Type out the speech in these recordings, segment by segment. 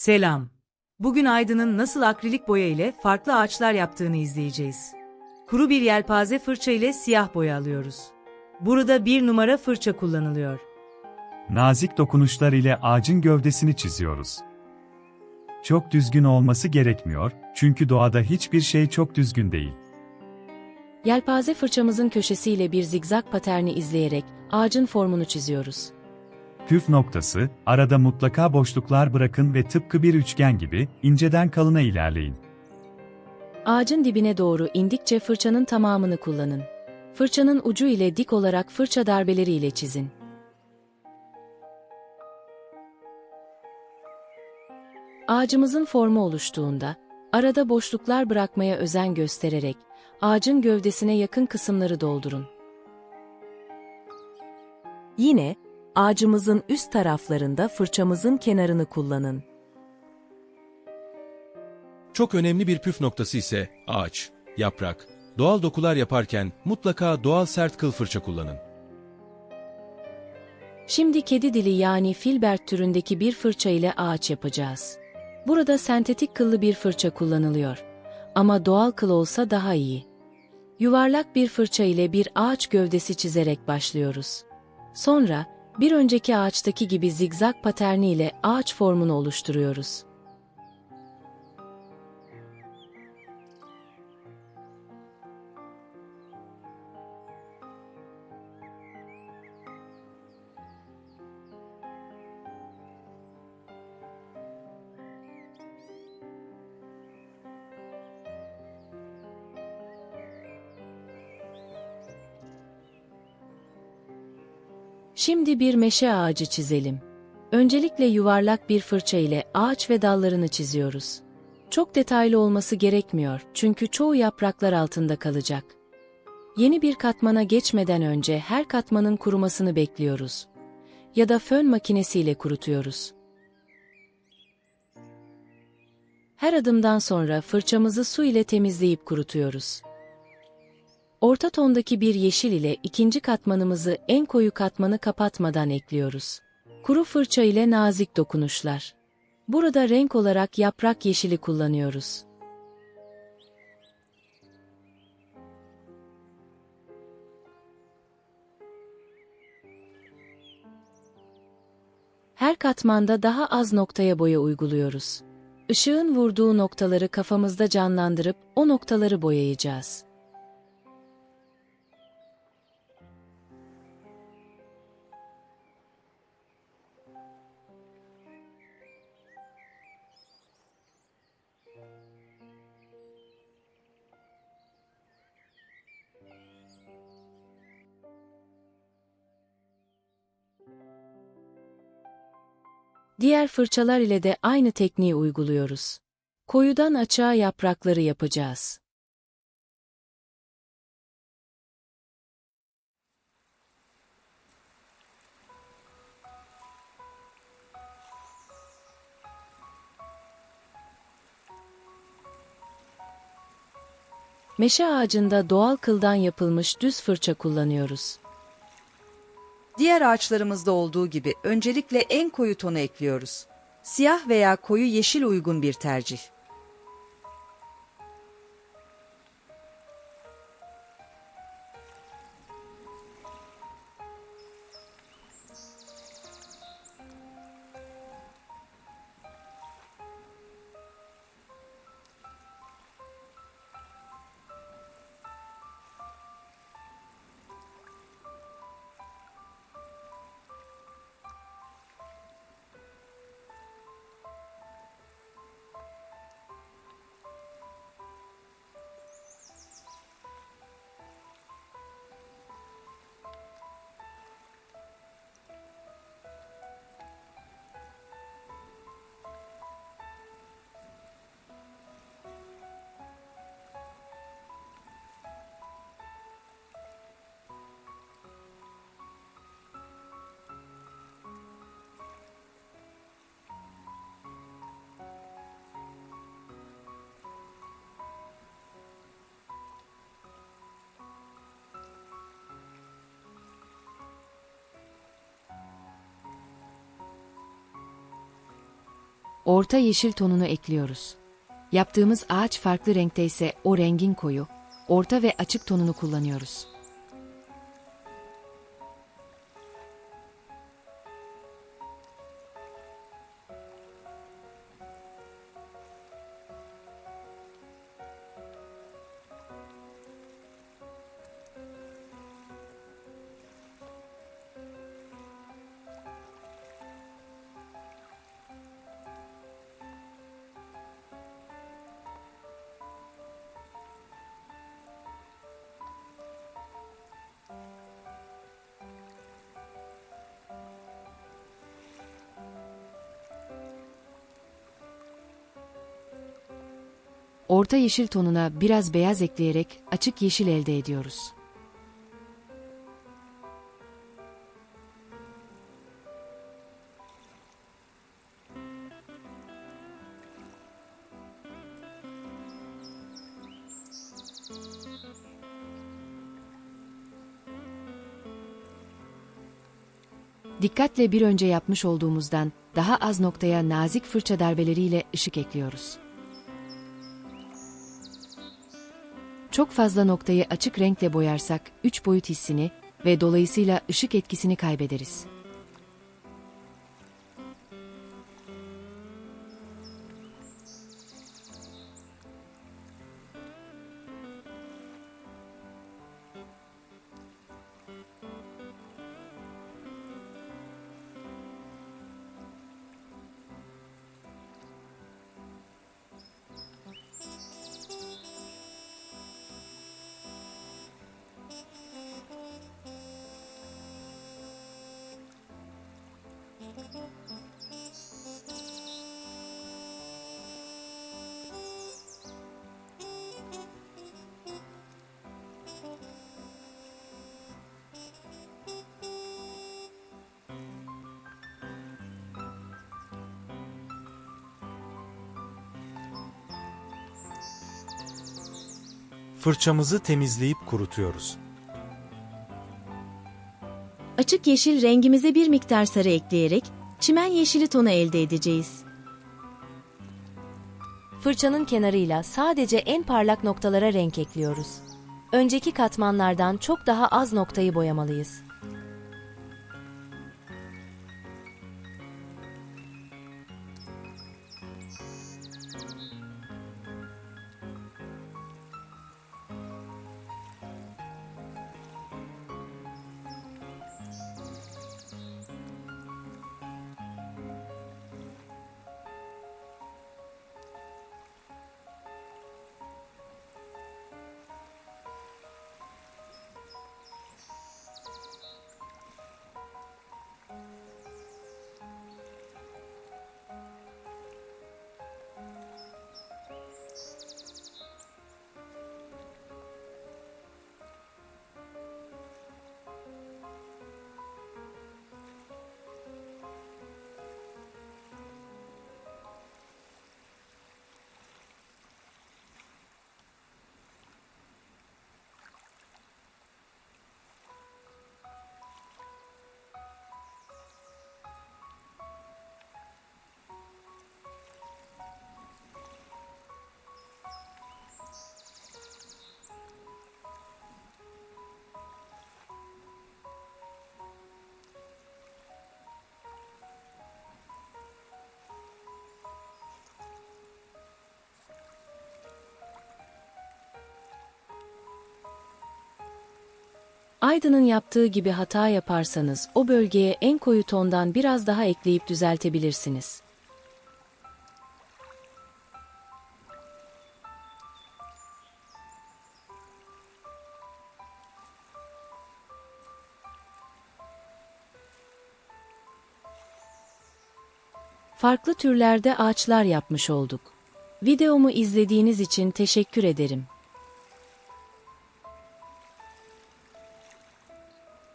Selam. Bugün Aydın'ın nasıl akrilik boya ile farklı ağaçlar yaptığını izleyeceğiz. Kuru bir yelpaze fırça ile siyah boya alıyoruz. Burada bir numara fırça kullanılıyor. Nazik dokunuşlar ile ağacın gövdesini çiziyoruz. Çok düzgün olması gerekmiyor, çünkü doğada hiçbir şey çok düzgün değil. Yelpaze fırçamızın köşesiyle bir zigzag paterni izleyerek ağacın formunu çiziyoruz. Püf noktası, arada mutlaka boşluklar bırakın ve tıpkı bir üçgen gibi, inceden kalına ilerleyin. Ağacın dibine doğru indikçe fırçanın tamamını kullanın. Fırçanın ucu ile dik olarak fırça darbeleri ile çizin. Ağacımızın formu oluştuğunda, arada boşluklar bırakmaya özen göstererek, ağacın gövdesine yakın kısımları doldurun. Yine ağacımızın üst taraflarında fırçamızın kenarını kullanın. Çok önemli bir püf noktası ise ağaç, yaprak, doğal dokular yaparken mutlaka doğal sert kıl fırça kullanın. Şimdi kedi dili yani filbert türündeki bir fırça ile ağaç yapacağız. Burada sentetik kıllı bir fırça kullanılıyor. Ama doğal kıl olsa daha iyi. Yuvarlak bir fırça ile bir ağaç gövdesi çizerek başlıyoruz. Sonra, bir önceki ağaçtaki gibi zigzag paterni ile ağaç formunu oluşturuyoruz. Şimdi bir meşe ağacı çizelim. Öncelikle yuvarlak bir fırça ile ağaç ve dallarını çiziyoruz. Çok detaylı olması gerekmiyor çünkü çoğu yapraklar altında kalacak. Yeni bir katmana geçmeden önce her katmanın kurumasını bekliyoruz. Ya da fön makinesiyle kurutuyoruz. Her adımdan sonra fırçamızı su ile temizleyip kurutuyoruz. Orta tondaki bir yeşil ile ikinci katmanımızı en koyu katmanı kapatmadan ekliyoruz. Kuru fırça ile nazik dokunuşlar. Burada renk olarak yaprak yeşili kullanıyoruz. Her katmanda daha az noktaya boya uyguluyoruz. Işığın vurduğu noktaları kafamızda canlandırıp o noktaları boyayacağız. Diğer fırçalar ile de aynı tekniği uyguluyoruz. Koyudan açığa yaprakları yapacağız. Meşe ağacında doğal kıldan yapılmış düz fırça kullanıyoruz. Diğer ağaçlarımızda olduğu gibi öncelikle en koyu tonu ekliyoruz. Siyah veya koyu yeşil uygun bir tercih. Orta yeşil tonunu ekliyoruz. Yaptığımız ağaç farklı renkte ise o rengin koyu, orta ve açık tonunu kullanıyoruz. Orta yeşil tonuna biraz beyaz ekleyerek açık yeşil elde ediyoruz. Dikkatle bir önce yapmış olduğumuzdan daha az noktaya nazik fırça darbeleriyle ışık ekliyoruz. Çok fazla noktayı açık renkle boyarsak üç boyut hissini ve dolayısıyla ışık etkisini kaybederiz. Fırçamızı temizleyip kurutuyoruz. Açık yeşil rengimize bir miktar sarı ekleyerek çimen yeşili tonu elde edeceğiz. Fırçanın kenarıyla sadece en parlak noktalara renk ekliyoruz. Önceki katmanlardan çok daha az noktayı boyamalıyız. Aydın'ın yaptığı gibi hata yaparsanız o bölgeye en koyu tondan biraz daha ekleyip düzeltebilirsiniz. Farklı türlerde ağaçlar yapmış olduk. Videomu izlediğiniz için teşekkür ederim.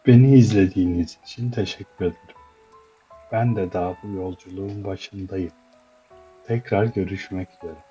Beni izlediğiniz için teşekkür ederim. Ben de daha bu yolculuğun başındayım. Tekrar görüşmek üzere.